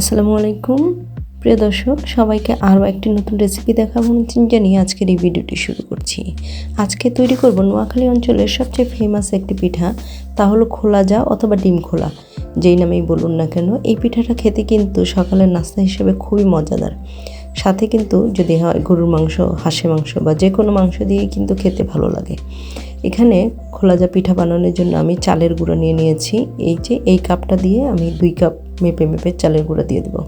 আসসালামু আলাইকুম। প্রিয় দর্শক, সবাইকে আরও একটি নতুন রেসিপি দেখাবো। জানিয়ে আজকের এই ভিডিওটি শুরু করছি। আজকে তৈরি করব নোয়াখালী অঞ্চলের সবচেয়ে ফেমাস একটি পিঠা, তা হলো খোলা যা অথবা ডিম খোলা। যেই নামেই বলুন না কেন, এই পিঠাটা খেতে কিন্তু সকালের নাস্তা হিসেবে খুবই মজাদার। সাথে কিন্তু যদি হয় গরুর মাংস হাঁসে মাংস বা যে কোনো মাংস দিয়ে কিন্তু খেতে ভালো লাগে। এখানে খোলাজা পিঠা বানানোর জন্য আমি চালের গুঁড়ো নিয়ে নিয়েছি। এই যে এই কাপটা দিয়ে আমি দুই কাপ মেপে মেপে চালের গুঁড়ো দিয়ে দেবো।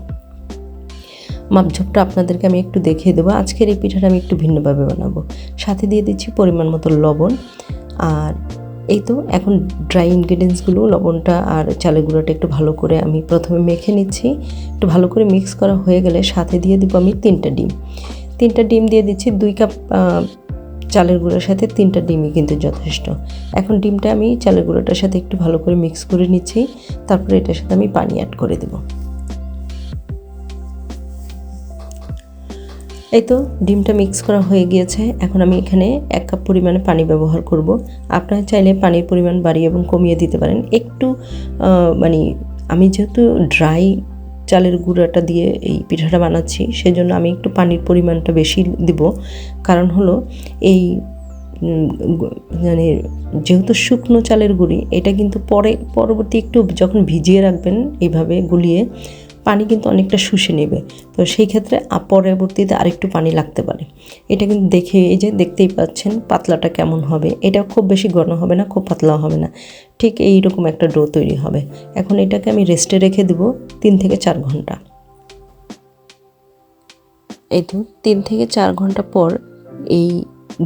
মাপঝোপটা আপনাদেরকে আমি একটু দেখিয়ে দেবো। আজকের এই পিঠাটা আমি একটু ভিন্নভাবে বানাবো। সাথে দিয়ে দিচ্ছি পরিমাণ মতো লবণ আর এই তো এখন ড্রাই ইনগ্রিডিয়েন্টসগুলো লবণটা আর চালের গুঁড়োটা একটু ভালো করে আমি প্রথমে মেখে নিচ্ছি। একটু ভালো করে মিক্স করা হয়ে গেলে সাথে দিয়ে দেবো আমি তিনটা ডিম। তিনটা ডিম দিয়ে দিচ্ছি, দুই কাপ চালের গুঁড়োর সাথে তিনটা ডিমই কিন্তু যথেষ্ট। এখন ডিমটা আমি চালের গুঁড়োটার সাথে একটু ভালো করে মিক্স করে নিচ্ছি, তারপরে এটার সাথে আমি পানি অ্যাড করে দেবো। এই তো ডিমটা মিক্স করা হয়ে গিয়েছে। এখন আমি এখানে এক কাপ পরিমাণে পানি ব্যবহার করব। আপনারা চাইলে পানির পরিমাণ বাড়িয়ে এবং কমিয়ে দিতে পারেন। একটু মানে আমি যেহেতু ড্রাই চালের গুঁড়াটা দিয়ে এই পিঠাটা বানাচ্ছি, সেজন্য আমি একটু পানির পরিমাণটা বেশি দিব। কারণ হলো এই মানে যেহেতু শুকনো চালের গুঁড়ি, এটা কিন্তু পরে, পরবর্তী একটু যখন ভিজিয়ে রাখবেন, এইভাবে গুলিয়ে পানি কিন্তু অনেকটা শুষে নেবে। তো সেই ক্ষেত্রে পরবর্তীতে আরেকটু পানি লাগতে পারে। এটা কিন্তু দেখে এই যে দেখতেই পাচ্ছেন পাতলাটা কেমন হবে। এটা খুব বেশি ঘন হবে না, খুব পাতলা হবে না। ঠিক এই রকম একটা ডো তৈরি হবে। এখন এটাকে আমি রেস্টে রেখে দেবো তিন থেকে চার ঘণ্টা। এই তো তিন থেকে চার ঘণ্টা পর এই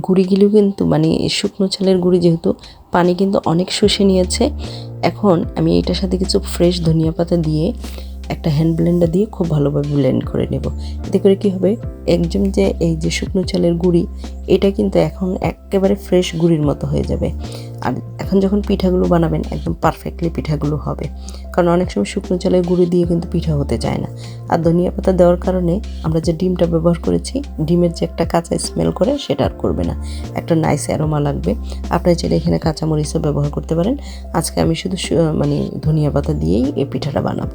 গুঁড়িগুলো কিন্তু মানে শুকনো চালের গুঁড়ি যেহেতু পানি কিন্তু অনেক শুষে নিয়েছে। এখন আমি এটার সাথে কিছু ফ্রেশ ধনিয়া পাতা দিয়ে একটা হ্যান্ড ব্লেন্ডার দিয়ে খুব ভালোভাবে ব্লেন্ড করে নেব। এতে করে কী হবে? একদম যে এই যে শুকনো চালের গুঁড়ি, এটা কিন্তু এখন একেবারে ফ্রেশ গুঁড়ির মতো হয়ে যাবে। আর এখন যখন পিঠাগুলো বানাবেন, একদম পারফেক্টলি পিঠাগুলো হবে। কারণ অনেক সময় শুকনো চালের গুঁড়ি দিয়ে কিন্তু পিঠা হতে চায় না। আর ধনিয়া পাতা দেওয়ার কারণে আমরা যে ডিমটা ব্যবহার করেছি, ডিমের যে একটা কাঁচা স্মেল করে, সেটা আর করবে না। একটা নাইস অ্যারোমা লাগবে। আপনার চাইলে এখানে কাঁচামরিচও ব্যবহার করতে পারেন। আজকে আমি শুধু মানে ধনিয়া পাতা দিয়েই এই পিঠাটা বানাবো।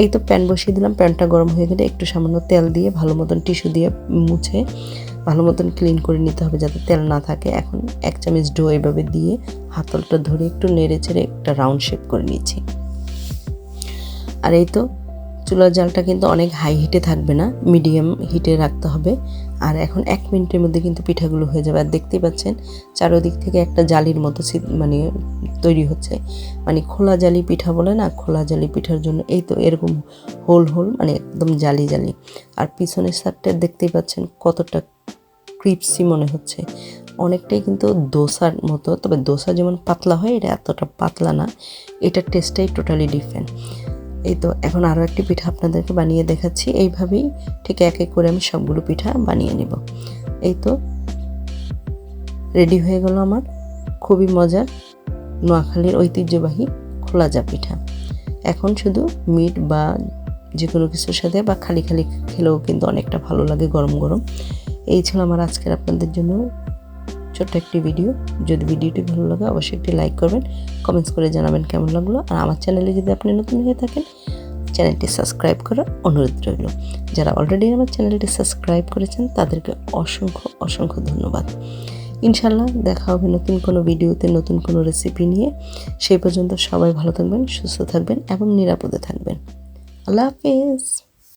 এই তো প্যান বসিয়ে দিলাম। প্যানটা গরম হয়ে গেলে একটু সামান্য তেল দিয়ে ভালো মতন টিস্যু দিয়ে মুছে ভালো মতন ক্লিন করে নিতে হবে যাতে তেল না থাকে। এখন এক চামচ ডো এভাবে দিয়ে হাতলটা ধরে একটু নেড়ে ছেড়ে একটা রাউন্ড শেপ করে নিয়েছি আর এই তো চুলার জালটা কিন্তু অনেক হাই হিটে থাকবে না মিডিয়াম হিটে রাখতে হবে। আর এখন এক মিনিটের মধ্যে কিন্তু পিঠাগুলো হয়ে যাবে। আর দেখতেই পাচ্ছেন, চারোদিক থেকে একটা জালির মতো মানে তৈরি হচ্ছে। মানে খোলা জালি পিঠা বলে না? খোলা জালি পিঠার জন্য এই তো এরকম হোল হোল মানে একদম জালি জালি। আর পিছনের সাইডটা দেখতেই পাচ্ছেন কতটা ক্রিপসি মনে হচ্ছে। অনেকটাই কিন্তু দোসার মতো, তবে দোসা যেমন পাতলা হয়, এটা এতটা পাতলা না। এটার টেস্টটাই টোটালি ডিফারেন্ট এই তো, এখন আরও একটি পিঠা আপনাদেরকে বানিয়ে দেখাচ্ছি। এইভাবেই ঠিক এক এক করে আমি সবগুলো পিঠা বানিয়ে নেব। এই তো, রেডি হয়ে গেল আমার। খুবই মজার, নোয়াখালীর ঐতিহ্যবাহী খোলা যা পিঠা। এখন শুধু মিট বা যে কোনো কিছুর সাথে বা খালি খালি খেলেও কিন্তু অনেকটা ভালো লাগে গরম গরম। এই ছিল আমার আজকের আপনাদের জন্য ছোট্ট একটি ভিডিও। যদি ভিডিওটি ভালো লাগে, অবশ্যই একটি লাইক করবেন কমেন্টস করে জানাবেন কেমন লাগল। আর আমার চ্যানেলে যদি আপনি নতুন হয়ে থাকেন চ্যানেলটি সাবস্ক্রাইব করার অনুরোধ রইল। যারা অলরেডি আমার চ্যানেলটি সাবস্ক্রাইব করেছেন, তাদেরকে অসংখ্য অসংখ্য ধন্যবাদ। ইনশাল্লাহ দেখা হবে নতুন কোনো ভিডিওতে নতুন কোনো রেসিপি নিয়ে। সেই পর্যন্ত সবাই ভালো থাকবেন, সুস্থ থাকবেন এবং নিরাপদে থাকবেন। আল্লাহ হাফিজ।